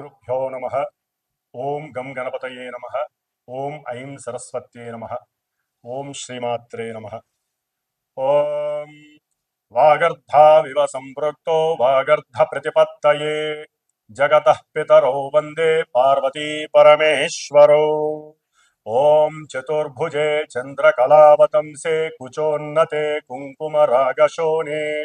गुरुभ्यो नम। ओं गम गणपत नम। ओं ऐं सरस्वत नम। ओं श्रीमात्रे नमः। विव वागर्धाविव वागर्ध वागर्धप्रतिपत्तये जगत पितरो वंदे पार्वती परमेश्वरो। ॐ चतुर्भुजे चंद्रकलावतंसे कुचोन्नते कुंकुमरागशोने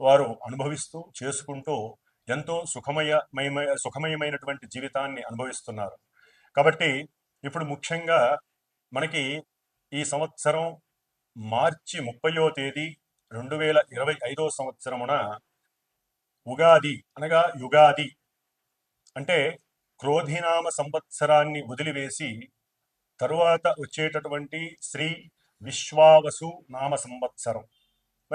వారు అనుభవిస్తూ చేసుకుంటూ ఎంతో సుఖమయ సుఖమయమైనటువంటి జీవితాన్ని అనుభవిస్తున్నారు. కాబట్టి ఇప్పుడు ముఖ్యంగా మనకి ఈ సంవత్సరం మార్చి ముప్పయో తేదీ రెండు వేల ఇరవై ఐదో సంవత్సరమున ఉగాది అనగా యుగాది అంటే క్రోధినామ సంవత్సరాన్ని వదిలివేసి తరువాత వచ్చేటటువంటి శ్రీ విశ్వావసు నామ సంవత్సరం.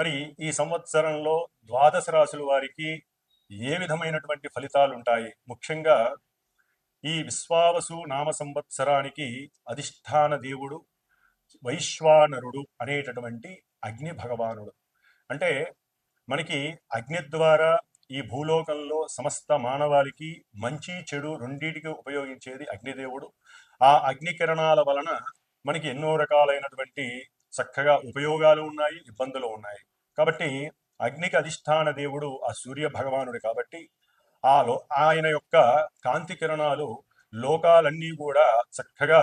మరి ఈ సంవత్సరంలో ద్వాదశ రాశుల వారికి ఏ విధమైనటువంటి ఫలితాలు ఉంటాయి ముఖ్యంగా ఈ విశ్వావసు నామ సంవత్సరానికి అధిష్టాన దేవుడు వైశ్వానరుడు అనేటటువంటి అగ్ని భగవానుడు. అంటే మనకి అగ్ని ద్వారా ఈ భూలోకంలో సమస్త మానవాళికి మంచి చెడు రెండింటికి ఉపయోగించేది అగ్నిదేవుడు. ఆ అగ్ని కిరణాల వలన మనకి ఎన్నో రకాలైనటువంటి చక్కగా ఉపయోగాలు ఉన్నాయి ఇబ్బందులు ఉన్నాయి. కాబట్టి అగ్నికి అధిష్టాన దేవుడు ఆ సూర్య భగవానుడు కాబట్టి ఆ లో ఆయన యొక్క కాంతి కిరణాలు లోకాలన్నీ కూడా చక్కగా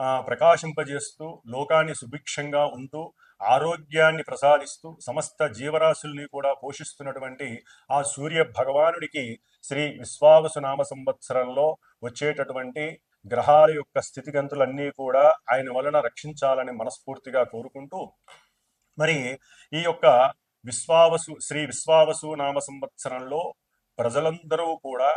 ప్రకాశింపజేస్తూ లోకాన్ని సుభిక్షంగా ఉంటూ ఆరోగ్యాన్ని ప్రసాదిస్తూ సమస్త జీవరాశుల్ని కూడా పోషిస్తున్నటువంటి ఆ సూర్య భగవానుడికి శ్రీ విశ్వావసు నామ సంవత్సరంలో వచ్చేటటువంటి గ్రహాల యొక్క స్థితిగంతులన్నీ కూడా ఆయన వలన రక్షించాలని మనస్ఫూర్తిగా కోరుకుంటూ మరి ఈ యొక్క విశ్వావసు శ్రీ విశ్వావసు నామ సంవత్సరంలో ప్రజలందరూ కూడా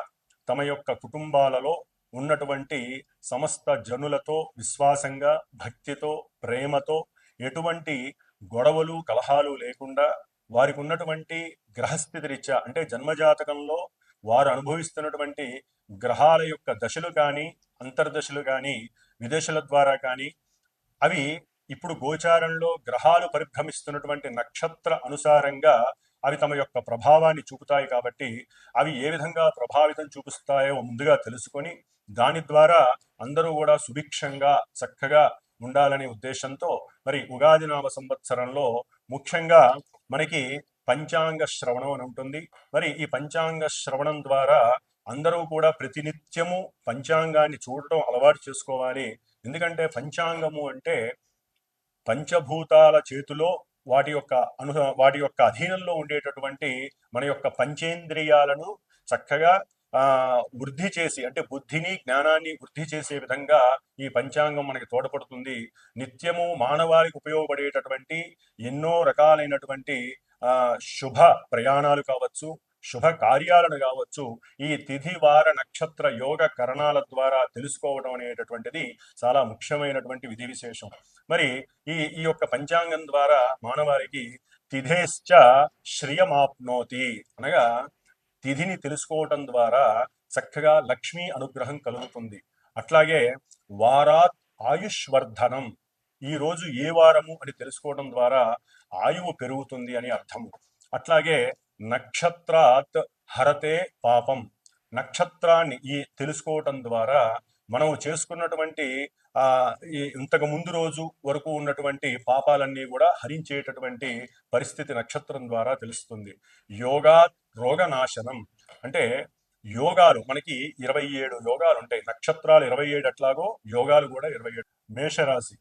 తమ యొక్క కుటుంబాలలో ఉన్నటువంటి సమస్త జనులతో విశ్వాసంగా భక్తితో ప్రేమతో ఎటువంటి గొడవలు కలహాలు లేకుండా వారికి ఉన్నటువంటి గ్రహస్థితి రీత్యా అంటే జన్మజాతకంలో వారు అనుభవిస్తున్నటువంటి గ్రహాల యొక్క దశలు కానీ అంతర్దశలు కానీ విదేశాల ద్వారా కానీ అవి ఇప్పుడు గోచారంలో గ్రహాలు పరిభ్రమిస్తున్నటువంటి నక్షత్ర అనుసారంగా అవి తమ యొక్క ప్రభావాన్ని చూపుతాయి కాబట్టి అవి ఏ విధంగా ప్రభావితం చూపిస్తాయో ముందుగా తెలుసుకొని దాని ద్వారా అందరూ కూడా సుభిక్షంగా చక్కగా ఉండాలనే ఉద్దేశంతో మరి ఉగాది నామ సంవత్సరంలో ముఖ్యంగా మనకి పంచాంగ శ్రవణం అని ఉంటుంది. మరి ఈ పంచాంగ శ్రవణం ద్వారా అందరూ కూడా ప్రతినిత్యము పంచాంగాన్ని చూడటం అలవాటు చేసుకోవాలి. ఎందుకంటే పంచాంగము అంటే పంచభూతాల చేతిలో వాటి యొక్క అను వాటి యొక్క అధీనంలో ఉండేటటువంటి మన యొక్క పంచేంద్రియాలను చక్కగా వృద్ధి చేసి అంటే బుద్ధిని జ్ఞానాన్ని వృద్ధి చేసే విధంగా ఈ పంచాంగం మనకి తోడ్పడుతుంది. నిత్యము మానవాళికి ఉపయోగపడేటటువంటి ఎన్నో రకాలైనటువంటి ఆ శుభ ప్రయాణాలు కావచ్చు శుభ కార్యాలను కావచ్చు ఈ తిథి వార నక్షత్ర యోగ కరణాల ద్వారా తెలుసుకోవడం అనేటటువంటిది చాలా ముఖ్యమైనటువంటి విధి విశేషం. మరి ఈ ఈ యొక్క పంచాంగం ద్వారా మానవారికి తిథేశ్చ శ్రియమాప్నోతి అనగా తిథిని తెలుసుకోవటం ద్వారా చక్కగా లక్ష్మీ అనుగ్రహం కలుగుతుంది. అట్లాగే వారాత్ ఆయుష్వర్ధనం ఈ రోజు ఏ వారము అని తెలుసుకోవడం ద్వారా ఆయువు పెరుగుతుంది అని అర్థము. అట్లాగే నక్షత్రాత్ హరతే పాపం నక్షత్రాన్ని ఈ తెలుసుకోవటం ద్వారా మనం చేసుకున్నటువంటి ఆ ఇంతకు ముందు రోజు వరకు ఉన్నటువంటి పాపాలన్నీ కూడా హరించేటటువంటి పరిస్థితి నక్షత్రం ద్వారా తెలుస్తుంది. యోగా రోగనాశనం. అంటే యోగాలు మనకి ఇరవై ఏడు యోగాలు ఉంటాయి. నక్షత్రాలు ఇరవై ఏడు అట్లాగో యోగాలు కూడా ఇరవై ఏడు. మేషరాశి.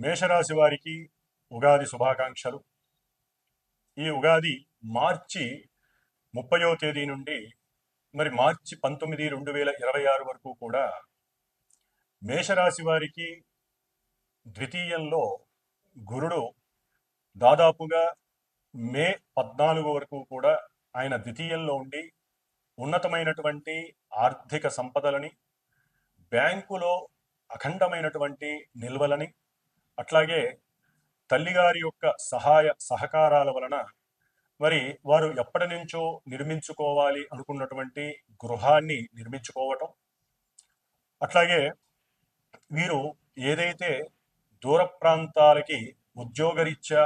మేషరాశి వారికి ఉగాది శుభాకాంక్షలు. ఈ ఉగాది మార్చి ముప్పయో తేదీ నుండి మరి మార్చి పంతొమ్మిది రెండు వేల ఇరవై ఆరు వరకు కూడా మేషరాశి వారికి ద్వితీయంలో గురుడు దాదాపుగా మే పద్నాలుగు వరకు కూడా ఆయన ద్వితీయంలో ఉండి ఉన్నతమైనటువంటి ఆర్థిక సంపదలని బ్యాంకులో అఖండమైనటువంటి నిల్వలని అట్లాగే తల్లిగారి యొక్క సహాయ సహకారాల వలన మరి వారు ఎప్పటి నుంచో నిర్మించుకోవాలి అనుకున్నటువంటి గృహాన్ని నిర్మించుకోవటం. అట్లాగే వీరు ఏదైతే దూర ప్రాంతాలకి ఉద్యోగరీత్యా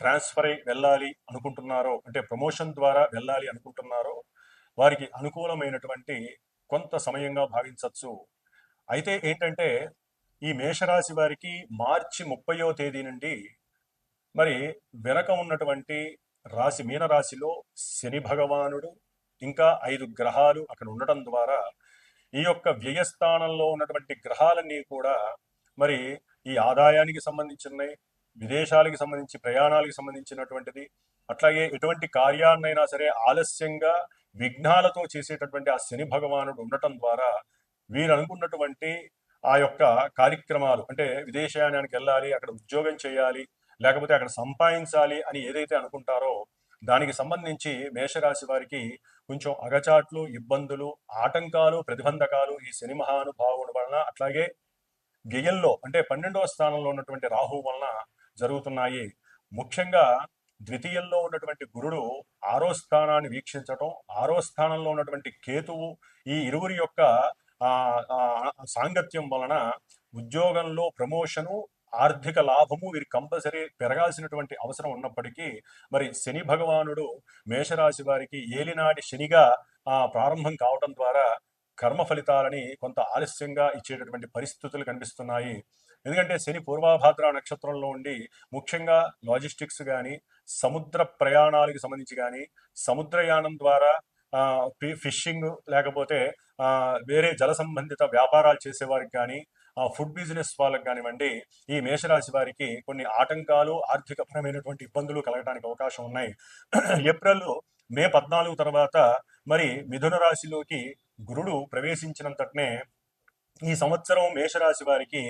ట్రాన్స్ఫర్ అయి వెళ్ళాలి అనుకుంటున్నారో అంటే ప్రమోషన్ ద్వారా వెళ్ళాలి అనుకుంటున్నారో వారికి అనుకూలమైనటువంటి కొంత సమయంగా భావించవచ్చు. అయితే ఏంటంటే ఈ మేషరాశి వారికి మార్చి ముప్పయో తేదీ నుండి మరి వెనక ఉన్నటువంటి రాశి మీనరాశిలో శని భగవానుడు ఇంకా ఐదు గ్రహాలు అక్కడ ఉండటం ద్వారా ఈ యొక్క వ్యయస్థానంలో ఉన్నటువంటి గ్రహాలన్నీ కూడా మరి ఈ ఆదాయానికి సంబంధించినవి విదేశాలకు సంబంధించి ప్రయాణాలకు సంబంధించినటువంటిది అట్లాగే ఎటువంటి కార్యాన్నైనా సరే ఆలస్యంగా విఘ్నాలతో చేసేటటువంటి ఆ శని భగవానుడు ఉండటం ద్వారా వీరు అనుకున్నటువంటి ఆ యొక్క కార్యక్రమాలు అంటే విదేశయానానికి వెళ్ళాలి అక్కడ ఉద్యోగం చేయాలి లేకపోతే అక్కడ సంపాదించాలి అని ఏదైతే అనుకుంటారో దానికి సంబంధించి మేషరాశి వారికి కొంచెం అగచాట్లు ఇబ్బందులు ఆటంకాలు ప్రతిబంధకాలు ఈ శని మహానుభావుడు వలన అట్లాగే వ్యయంలో అంటే పన్నెండవ స్థానంలో ఉన్నటువంటి రాహు వలన జరుగుతున్నాయి. ముఖ్యంగా ద్వితీయంలో ఉన్నటువంటి గురుడు ఆరో స్థానాన్ని వీక్షించటం ఆరో స్థానంలో ఉన్నటువంటి కేతువు ఈ ఇరువురి యొక్క ఆ, సాంగత్యం వలన ఉద్యోగంలో ప్రమోషను ఆర్థిక లాభము వీరి కంపల్సరీ పెరగాల్సినటువంటి అవసరం ఉన్నప్పటికీ మరి శని భగవానుడు మేషరాశి వారికి ఏలినాటి శనిగా ఆ ప్రారంభం కావటం ద్వారా కర్మ ఫలితాలని కొంత ఆలస్యంగా ఇచ్చేటటువంటి పరిస్థితులు కనిపిస్తున్నాయి. ఎందుకంటే శని పూర్వాభాద్ర నక్షత్రంలో ఉండి ముఖ్యంగా లాజిస్టిక్స్ కానీ సముద్ర ప్రయాణాలకు సంబంధించి కానీ సముద్రయానం ద్వారా ఫిషింగ్ లేకపోతే వేరే జల సంబంధిత వ్యాపారాలు చేసేవారికి కానీ ఆ ఫుడ్ బిజినెస్ వాళ్ళకి కానివ్వండి ఈ మేషరాశి వారికి కొన్ని ఆటంకాలు ఆర్థికపరమైనటువంటి ఇబ్బందులు కలగడానికి అవకాశం ఉన్నాయి. ఏప్రిల్ మే పద్నాలుగు తర్వాత మరి మిథున రాశిలోకి గురుడు ప్రవేశించినంతటనే ఈ సంవత్సరం మేషరాశి వారికి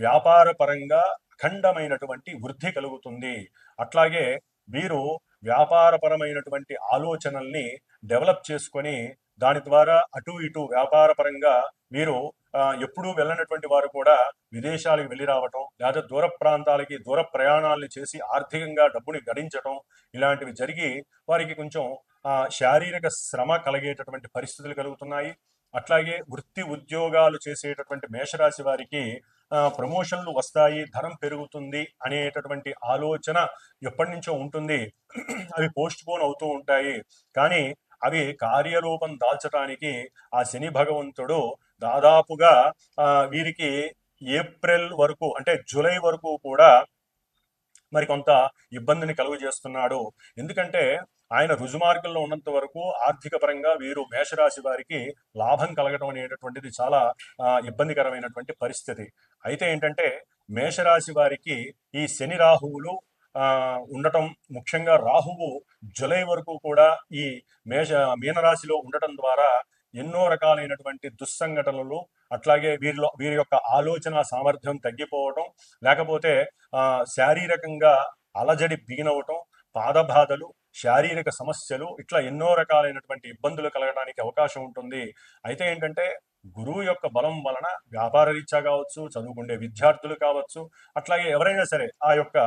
వ్యాపార పరంగా అఖండమైనటువంటి వృద్ధి కలుగుతుంది. అట్లాగే వీరు వ్యాపారపరమైనటువంటి ఆలోచనల్ని డెవలప్ చేసుకొని దాని ద్వారా అటు ఇటు వ్యాపారపరంగా మీరు ఎప్పుడూ వెళ్ళనటువంటి వారు కూడా విదేశాలకు వెళ్ళి రావటం లేదా దూర ప్రాంతాలకి దూర ప్రయాణాలను చేసి ఆర్థికంగా డబ్బుని గడించటం ఇలాంటివి జరిగి వారికి కొంచెం శారీరక శ్రమ కలిగేటటువంటి పరిస్థితులు కలుగుతున్నాయి. అట్లాగే వృత్తి ఉద్యోగాలు చేసేటటువంటి మేషరాశి వారికి ప్రమోషన్లు వస్తాయి ధనం పెరుగుతుంది అనేటటువంటి ఆలోచన ఎప్పటి నుంచో ఉంటుంది. అవి పోస్ట్ పోన్ అవుతూ ఉంటాయి. కానీ అవి కార్యరూపం దాల్చడానికి ఆ శని భగవంతుడు దాదాపుగా ఆ, వీరికి ఏప్రిల్ వరకు అంటే జూలై వరకు కూడా మరి కొంత ఇబ్బందిని కలుగు చేస్తున్నాడు ఎందుకంటే ఆయన రుజుమార్గంలో ఉన్నంత వరకు ఆర్థిక పరంగా వీరు మేషరాశి వారికి లాభం కలగడం అనేటటువంటిది చాలా ఇబ్బందికరమైనటువంటి పరిస్థితి. అయితే ఏంటంటే మేషరాశి వారికి ఈ శని రాహువులు ఆ, ఉండటం ముఖ్యంగా రాహువు జులై వరకు కూడా ఈ మేష మీనరాశిలో ఉండటం ద్వారా ఎన్నో రకాలైనటువంటి దుస్సంఘటనలు అట్లాగే వీరిలో వీరి యొక్క ఆలోచన సామర్థ్యం తగ్గిపోవటం లేకపోతే ఆ, శారీరకంగా అలజడి బిగినవటం పాదబాధలు శారీరక సమస్యలు ఇట్లా ఎన్నో రకాలైనటువంటి ఇబ్బందులు కలగడానికి అవకాశం ఉంటుంది. అయితే ఏంటంటే గురువు యొక్క బలం వలన వ్యాపార రీత్యా కావచ్చు చదువుకుండే విద్యార్థులు కావచ్చు అట్లాగే ఎవరైనా సరే ఆ యొక్క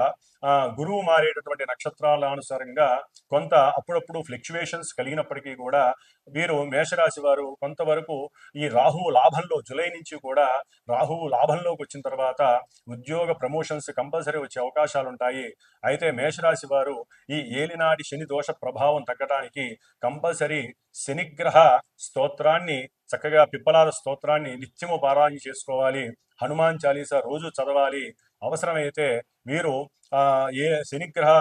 గురువు మారేటటువంటి నక్షత్రాల అనుసారంగా కొంత అప్పుడప్పుడు ఫ్లక్చువేషన్స్ కలిగినప్పటికీ కూడా వీరు మేషరాశి వారు కొంతవరకు ఈ రాహువు లాభంలో జులై నుంచి కూడా రాహువు లాభంలోకి వచ్చిన తర్వాత ఉద్యోగ ప్రమోషన్స్ కంపల్సరీ వచ్చే అవకాశాలు ఉంటాయి. అయితే మేషరాశి వారు ఈ ఏలినాటి శని దోష ప్రభావం తగ్గడానికి కంపల్సరీ శనిగ్రహ స్తోత్రాన్ని చక్కగా పిప్పలాద స్తోత్రాన్ని నిత్యము పారాయణ చేసుకోవాలి. హనుమాన్ చాలీసా రోజు చదవాలి. అవసరమైతే మీరు ఏ శనిగ్రహ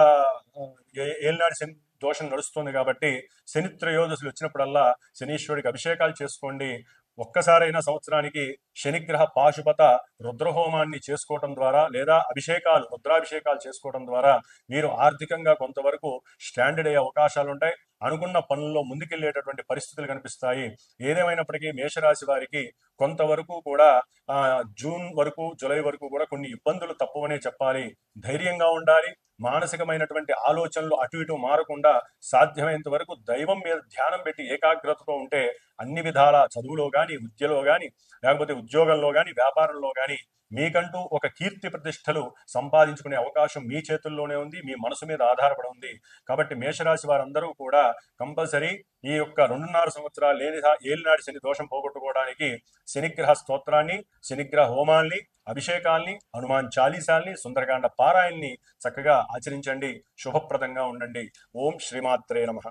ఏలినాడు శని దోషం నడుస్తుంది కాబట్టి శని త్రయోదశులు వచ్చినప్పుడల్లా శనీశ్వరుడికి అభిషేకాలు చేసుకోండి. ఒక్కసారైనా సంవత్సరానికి శనిగ్రహ పాశుపత రుద్రహోమాన్ని చేసుకోవటం ద్వారా లేదా అభిషేకాలు రుద్రాభిషేకాలు చేసుకోవడం ద్వారా మీరు ఆర్థికంగా కొంతవరకు స్టాండర్డ్ అయ్యే అవకాశాలు ఉంటాయి అనుకున్న పనుల్లో ముందుకెళ్ళేటటువంటి పరిస్థితులు కనిపిస్తాయి. ఏదేమైనప్పటికీ మేషరాశి వారికి కొంతవరకు కూడా జూన్ వరకు జూలై వరకు కూడా కొన్ని ఇబ్బందులు తప్పవనే చెప్పాలి. ధైర్యంగా ఉండాలి. మానసికమైనటువంటి ఆలోచనలు అటు ఇటు మారకుండా సాధ్యమైనంత వరకు దైవం మీద ధ్యానం పెట్టి ఏకాగ్రతతో ఉంటే అన్ని విధాల చదువులో కానీ విద్యలో కానీ లేకపోతే ఉద్యోగంలో కానీ వ్యాపారంలో కానీ మీకంటూ ఒక కీర్తి ప్రతిష్టలు సంపాదించుకునే అవకాశం మీ చేతుల్లోనే ఉంది మీ మనసు మీద ఆధారపడి ఉంది. కాబట్టి మేషరాశి వారందరూ కూడా కంపల్సరీ ఈ యొక్క రెండున్నర సంవత్సరాలు లేని ఏలినాటి శని దోషం పోగొట్టుకోవడానికి శనిగ్రహ స్తోత్రాన్ని శనిగ్రహ హోమాల్ని అభిషేకాల్ని హనుమాన్ చాలీసాల్ని సుందరకాండ పారాయణ్ణి చక్కగా ఆచరించండి. శుభప్రదంగా ఉండండి. ఓం శ్రీమాత్రే నమః.